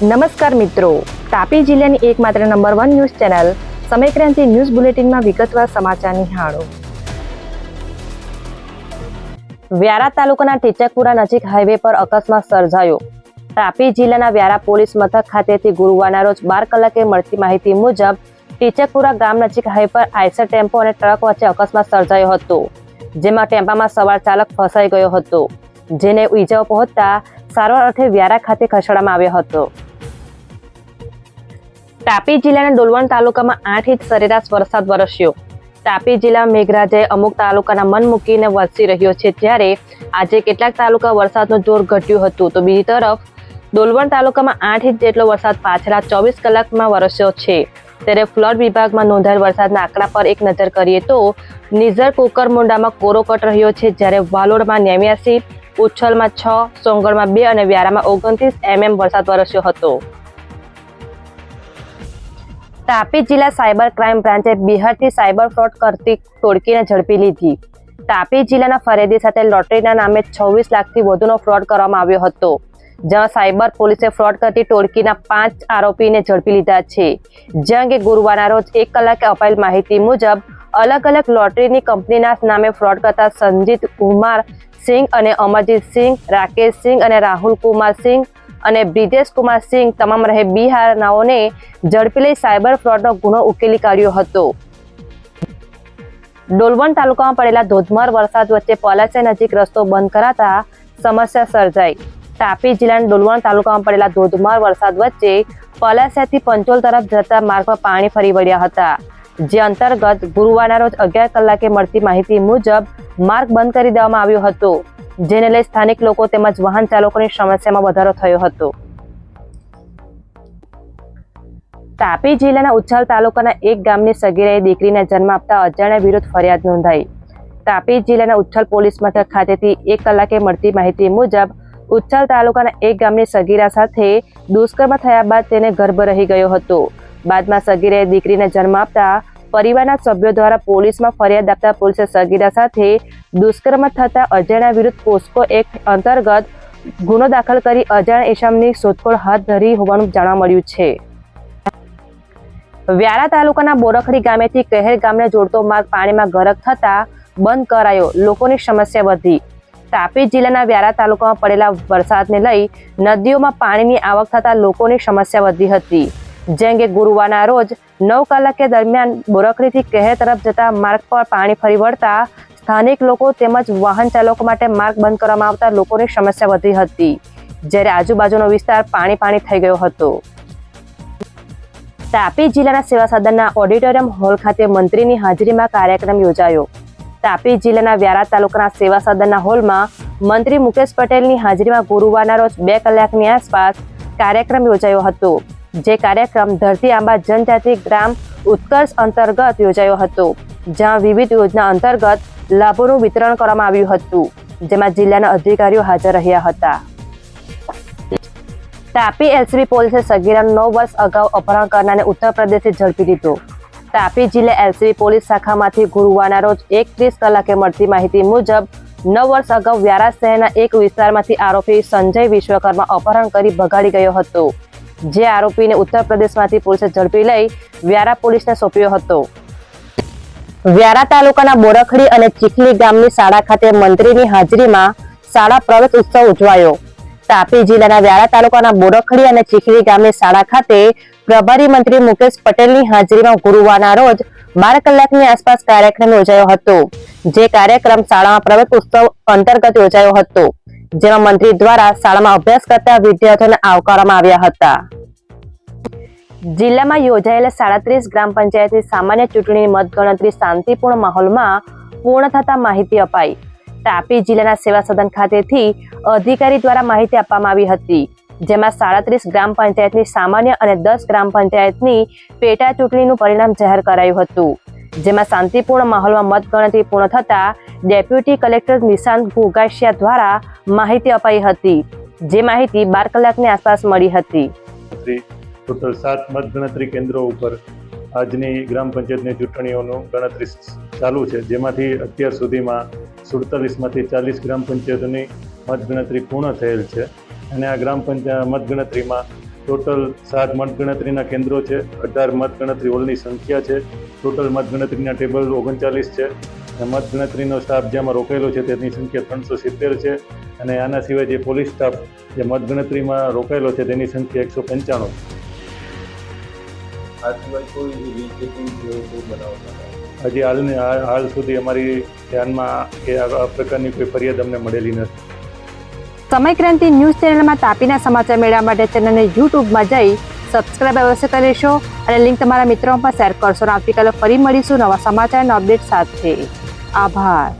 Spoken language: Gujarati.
નમસ્કાર મિત્રો. તાપી જિલ્લાની એકમાત્ર number one news channel Samaykranti news બુલેટિનમાં વિગતવાર સમાચાર નિહાળો. વ્યારા તાલુકાના ટીચકપુરા નજીક હાઈવે પર અકસ્માત સર્જાયો. તાપી જિલ્લાના વ્યારા પોલીસ મથક ખાતેથી ગુરુવારના રોજ બાર કલાકે મળતી માહિતી મુજબ, ટીચકપુરા ગામ નજીક હાઈવે પર આઈસર ટેમ્પો અને ટ્રક વચ્ચે અકસ્માત સર્જાયો હતો, જેમાં ટેમ્પામાં સવાર ચાલક ફસાઈ ગયો હતો, જેને ઈજાઓ પહોંચતા સારવાર અર્થે વ્યારા ખાતે ખસેડવામાં આવ્યો હતો. તાપી જિલ્લાના ડોલવણ તાલુકામાં આઠ ઇંચ સરેરાશ વરસાદ વરસ્યો. તાપી જિલ્લા મેઘરાજાએ અમુક તાલુકાના મન મૂકીને વરસી રહ્યો છે. ત્યારે આજે કેટલાક તાલુકા વરસાદનું જોર ઘટ્યું હતું. તો બીજી તરફ, ડોલવણ તાલુકામાં આઠ ઇંચ જેટલો વરસાદ પાછલા ચોવીસ કલાકમાં વરસ્યો છે. ત્યારે ફ્લડ વિભાગમાં નોંધાયેલ વરસાદના આંકડા પર એક નજર કરીએ તો, નિઝર કુકરમુંડામાં કોરો કટ રહ્યો છે. જ્યારે વાલોડમાં નેવ્યાસી, ઉચ્છલમાં છ સોંગળમાં બે અને વ્યારામાં ઓગણત્રીસ એમએમ વરસાદ વરસ્યો હતો. તાપી જિલ્લા સાયબર ક્રાઇમ બ્રાન્ચે બિહારથી સાયબર ફ્રોડ કરતી ટોળકીને ઝડપી લીધી. તાપી જિલ્લાના ફરિયાદી સાથે લોટરીના નામે છવ્વીસ લાખથી વધુનો ફ્રોડ કરવામાં આવ્યો હતો, જ્યાં સાયબર પોલીસે ફ્રોડ કરતી ટોળકીના પાંચ આરોપીને ઝડપી લીધા છે. જે અંગે ગુરુવારના રોજ એક કલાકે અપાયેલ માહિતી મુજબ અલગ અલગ લોટરીની કંપનીના નામે ફ્રોડ કરતા સંજીત કુમાર સિંહ અને અમરજીત સિંહ રાકેશ સિંહ અને રાહુલ કુમાર સિંહ અને બ્રિજેશ કુમાર સિંહ તમામ રહે બિહારનાઓને ઝડપી લઈ સાયબર ફ્રોડનો ગુનો ઉકેલી કાઢ્યો હતો. ડોલવણ તાલુકામાં પડેલા ધોધમાર વરસાદ વચ્ચે પલાસા નજીક રસ્તો બંધ કરાતા સમસ્યા સર્જાઈ. તાપી જિલ્લાના ડોલવણ તાલુકામાં પડેલા ધોધમાર વરસાદ વચ્ચે પલાસાથી પંચોલ તરફ જતા માર્ગમાં પાણી ફરી વળ્યા હતા. જે અંતર્ગત ગુરુવારના રોજ અગિયાર કલાકે મળતી માહિતી મુજબ માર્ગ બંધ કરી દેવામાં આવ્યો હતો. જેને લઈ સ્થાનિક લોકો તેમજ વાહન ચાલકોની સમસ્યામાં વધારો થયો હતો. તાપી જિલ્લાના ઉચ્છલ તાલુકાના એક ગામની સગીરાએ દીકરીને જન્મ આપતા અજાણ્યા વિરુદ્ધ ફરિયાદ નોંધાઈ. તાપી જિલ્લાના ઉચ્છલ પોલીસ મથક ખાતેથી એક કલાકે મળતી માહિતી મુજબ ઉચ્છલ તાલુકાના એક ગામની સગીરા સાથે દુષ્કર્મ થયા બાદ તેને ગર્ભ રહી ગયો હતો. બાદમાં સગીરાએ દીકરીને જન્મ આપતા પરિવારના સભ્યો દ્વારા પોલીસમાં ફરિયાદ આપતા પોલીસે સગીરા સાથે દુષ્કર્મ થતા અજાણ્યા વિરુદ્ધ પોસ્કો એક્ટ અંતર્ગત ગુનો દાખલ કરી અજાણ ઇસમની શોધખોળ હાથ ધરી હોવાનું જાણવા મળ્યું છે. વ્યારા તાલુકાના બોરખડી ગામેથી કહેર ગામને જોડતો માર્ગ પાણીમાં ગરક થતા બંધ કરાયો. લોકોની સમસ્યા વધી. તાપી જિલ્લાના વ્યારા તાલુકામાં પડેલા વરસાદને લઈ નદીઓમાં પાણીની આવક થતા લોકોની સમસ્યા વધી હતી. જે અંગે ગુરુવારના રોજ નવ કલાકે દરમિયાન બોરખડીથી કહેર તરફ જતા માર્ગ પર પાણી ફરી વળતા સ્થાનિક લોકો તેમજ વાહન ચાલકો માટે માર્ગ બંધ કરવામાં આવતા લોકોની સમસ્યા વધી હતી, જ્યારે આજુબાજુનો વિસ્તાર પાણી પાણી થઈ ગયો હતો. તાપી જિલ્લાના સેવા સદનના ઓડિટોરિયમ હોલ ખાતે મંત્રીની હાજરીમાં કાર્યક્રમ યોજાયો. તાપી જિલ્લાના વ્યારા તાલુકાના સેવા સદનના હોલમાં મંત્રી મુકેશ પટેલની હાજરીમાં ગુરુવારના રોજ બે કલાકની આસપાસ કાર્યક્રમ યોજાયો હતો. જે કાર્યક્રમ ધરતી આંબા જનજાતિ ગ્રામ ઉત્કર્ષ અંતર્ગત યોજાયો હતો, જ્યાં વિવિધ યોજના અંતર્ગત લાભોનું વિતરણ કરવામાં આવ્યું હતું, જેમાં જિલ્લાના અધિકારીઓ હાજર રહ્યા હતા. તાપી એલસીબી પોલીસે સગીરાનું નવ વર્ષ અગાઉ અપહરણ કરનારને ઉત્તર પ્રદેશથી ઝડપી લીધો. તાપી જિલ્લા એલસીબી પોલીસ શાખામાંથી ગુરુવારના રોજ એક ત્રીસ કલાકે મળતી માહિતી મુજબ, નવ વર્ષ અગાઉ વ્યારા શહેરના એક વિસ્તારમાંથી આરોપી સંજય વિશ્વકર્મા અપહરણ કરી ભગાડી ગયો હતો. જે આરોપીને ઉત્તર પ્રદેશમાંથી પોલીસે ઝડપી લઈ વ્યારા પોલીસને સોંપ્યો હતો. વ્યારા તાલુકાના બોરખડી અને ચીખલી ગામની શાળા ખાતે મંત્રીની હાજરીમાં શાળા પ્રવેશ ઉત્સવ ઉજવાયો. તાપી જિલ્લાના વ્યારા તાલુકાના બોરખડી અને ચીખલી ગામની શાળા ખાતે પ્રભારી મંત્રી મુકેશ પટેલની હાજરીમાં ગુરુવારના રોજ બાર કલાકની આસપાસ કાર્યક્રમ યોજાયો હતો, જે કાર્યક્રમ શાળામાં પ્રવેશ ઉત્સવ અંતર્ગત યોજાયો હતો. જેમાં મંત્રી દ્વારા શાળામાં અભ્યાસ કરતા વિદ્યાર્થીઓને આવકારવામાં આવ્યા હતા. જિલ્લામાં યોજાયેલા સાડત્રીસ ગ્રામ પંચાયતની સામાન્ય ચૂંટણીની મતગણતરી શાંતિપૂર્ણ માહોલમાં પૂર્ણ થતા માહિતી અપાઈ. તાપી જિલ્લાના સેવા સદન ખાતેથી અધિકારી દ્વારા માહિતી આપવામાં આવી હતી, જેમાં સાડત્રીસ ગ્રામ પંચાયતની સામાન્ય અને દસ ગ્રામ પંચાયતની પેટા ચૂંટણીનું પરિણામ જાહેર કરાયું હતું, જેમાં શાંતિપૂર્ણ માહોલમાં મતગણતરી પૂર્ણ થતા ડેપ્યુટી કલેક્ટર નિશાંત ઘોઘાસિયા દ્વારા માહિતી અપાઈ હતી, જે માહિતી બાર કલાકની આસપાસ મળી હતી. ટોટલ સાત મતગણતરી કેન્દ્રો ઉપર આજની ગ્રામ પંચાયતની ચૂંટણીઓનું ગણતરી ચાલુ છે, જેમાંથી અત્યાર સુધીમાં સુડતાલીસમાંથી ચાલીસ ગ્રામ પંચાયતોની મતગણતરી પૂર્ણ થયેલ છે. અને આ ગ્રામ પંચાયત મતગણતરીમાં ટોટલ સાત મતગણતરીના કેન્દ્રો છે, અઢાર મતગણતરી હોલની સંખ્યા છે, ટોટલ મતગણતરીના ટેબલ ઓગણચાલીસ છે અને મતગણતરીનો સ્ટાફ જેમાં રોકાયેલો છે તેની સંખ્યા ત્રણસો સિત્તેર છે અને આના સિવાય જે પોલીસ સ્ટાફ જે મતગણતરીમાં રોકાયેલો છે તેની સંખ્યા એકસો પંચાણું હજી હાલની હાલ સુધી અમારી ધ્યાનમાં કે આ પ્રકારની કોઈ ફરિયાદ અમને મળેલી નથી. સમય ક્રાંતિ ન્યૂઝ ચેનલમાં તાપીના સમાચાર મેળવવા માટે ચેનલને યુટ્યુબમાં જઈ સબસ્ક્રાઇબ અવશ્ય કરી લેશો અને લિંક તમારા મિત્રોમાં પણ શેર કરશો. અને આવતીકાલે ફરી મળીશું નવા સમાચાર અને અપડેટ સાથે. આભાર.